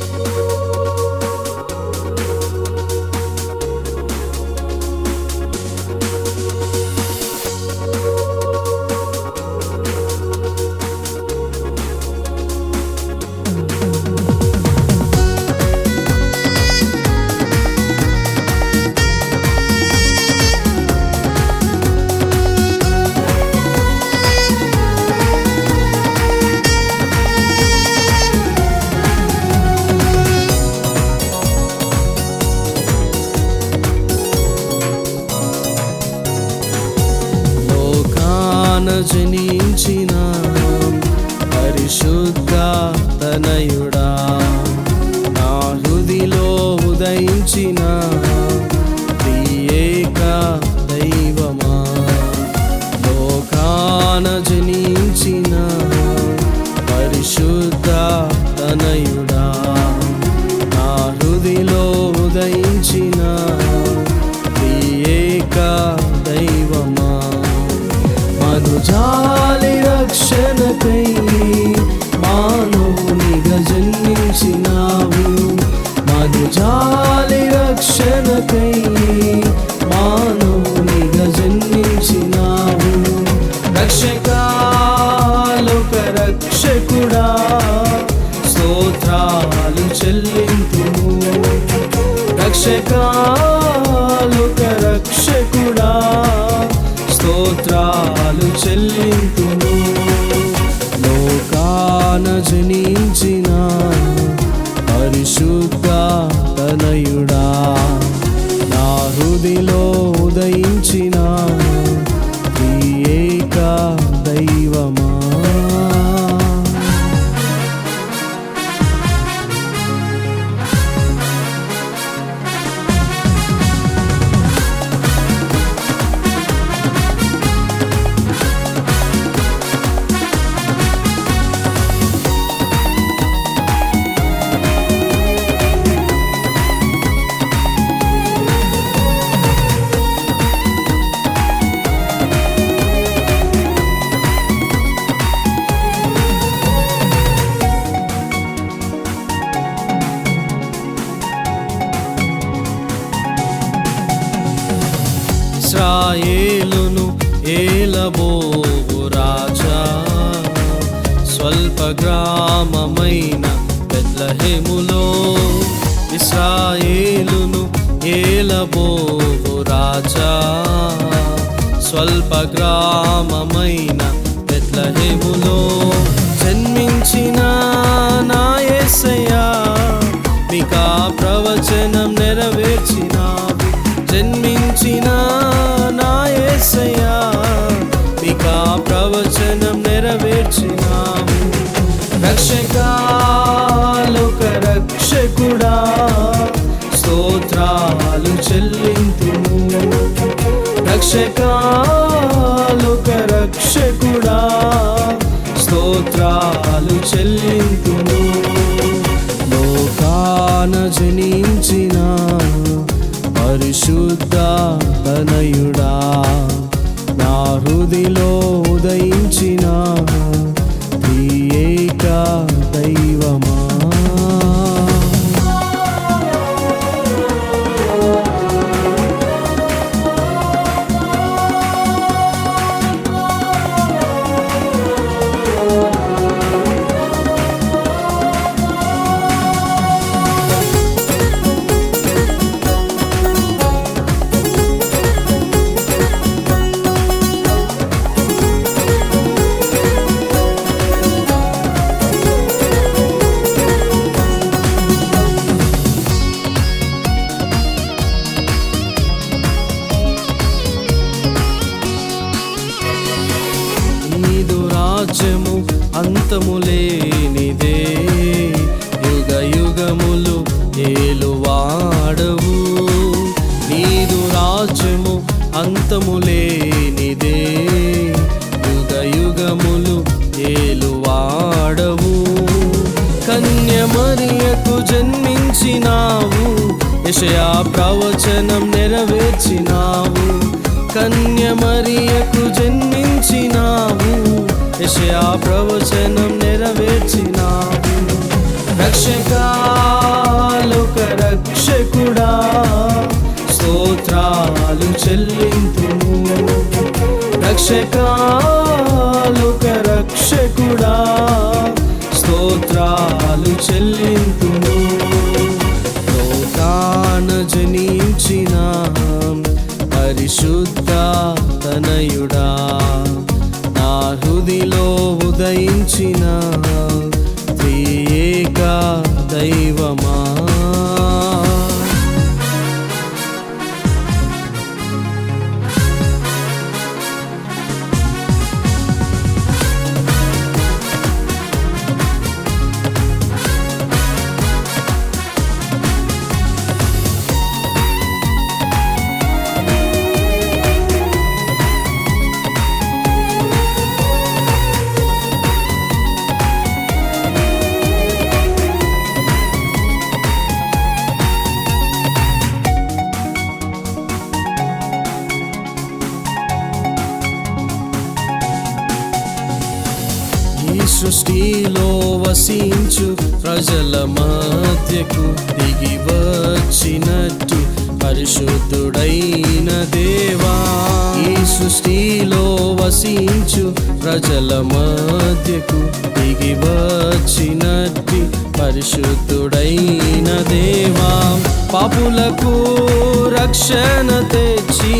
లోకాన జనించిన పరిశుద్ధ తనయుడా నా హృదిలో ఉదయించిన రక్షకాలోక రక్షకుడా స్తోత్రాలు చెల్లింతును లోకాన జనించిన పరిశుద్ధ తనయుడా నా హృదిలో ఉదయించిన ఏక దైవమా? గ్రామమైన బెత్లహేములో ఇస్రాయేలును ఏలబోవు రాజా. స్వల్ప గ్రామమైన బెత్లహేములో జన్మించిన నా యేసయ్యా మీకా ప్రవచనం నెరవేర్చినావు. జన్మించిన నా యేసయ్యా మీకా ప్రవచనం నెరవేర్చినావు. స్తోత్రాలు చెల్లింతుము. రక్షకాలోక రక్షకుడా. స్తోత్రాలు చెల్లింతుము. లోకాన జనించినా రాజ్యము అంతము లేనిదే. యుగ యుగములు ఏలువాడవు. నీదు రాజ్యము అంతము లేనిదే. యుగ యుగములు ఏలువాడవు. కన్యమరియకు జన్మించినావు. యషయా ప్రవచనం నెరవేర్చినావు. కన్యమరియకు చేసే ఆ ప్రవచనం నెరవేర్చినావు రక్షకాలోక రక్షకుడా స్తోత్రాలు చెల్లింపు రక్షకాలోక రక్షకుడా స్తోత్రాలు చెల్లి దైవమా సృష్టిలో వసించు ప్రజల మధ్యకు దిగి వచ్చినట్టు పరిశుద్ధుడైన దేవా. ఈ సృష్టిలో వసించు ప్రజల మధ్యకు దిగి వచ్చినట్టు పరిశుద్ధుడైన దేవా. పాపులకు రక్షణ తెచ్చి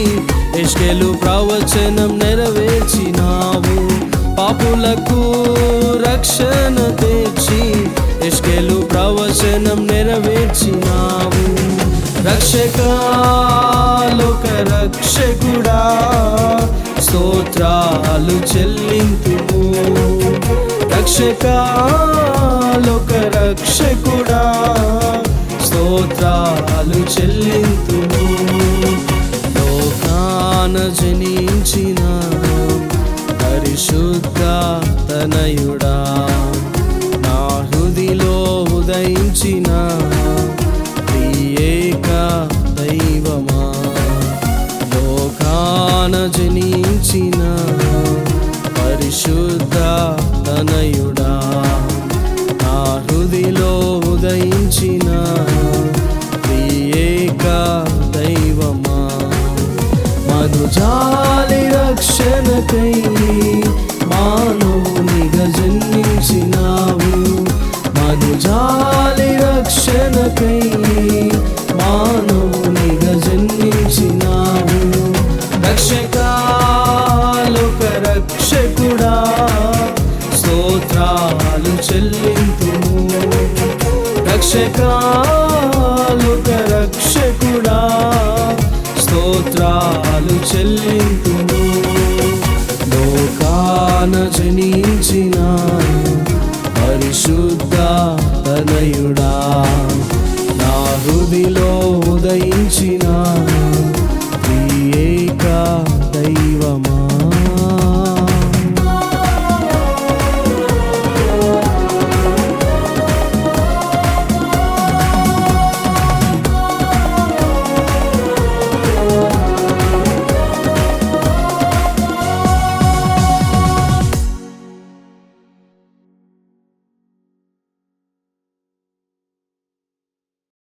ఎష్కెలు ప్రవచనం నెరవేర్చినావు. పాపులకు రక్షణ తెచ్చి ఇష్కెలు ప్రవచనం నెరవేర్చినావు. రక్షకాలోక రక్షకుడా స్తోత్రాలు చెల్లింపు రక్షకాలోక రక్షకుడా స్తోత్రాలు చెల్లింపు లోకాన జనించిన తనయుడా చెల్లింపు రక్షకాలుక రక్షకుడా స్తోత్రాలు చెల్లింపు లోకాన జనించిన పరిశుద్ధ తనయుడా నా హృదిలో ఉదయించిన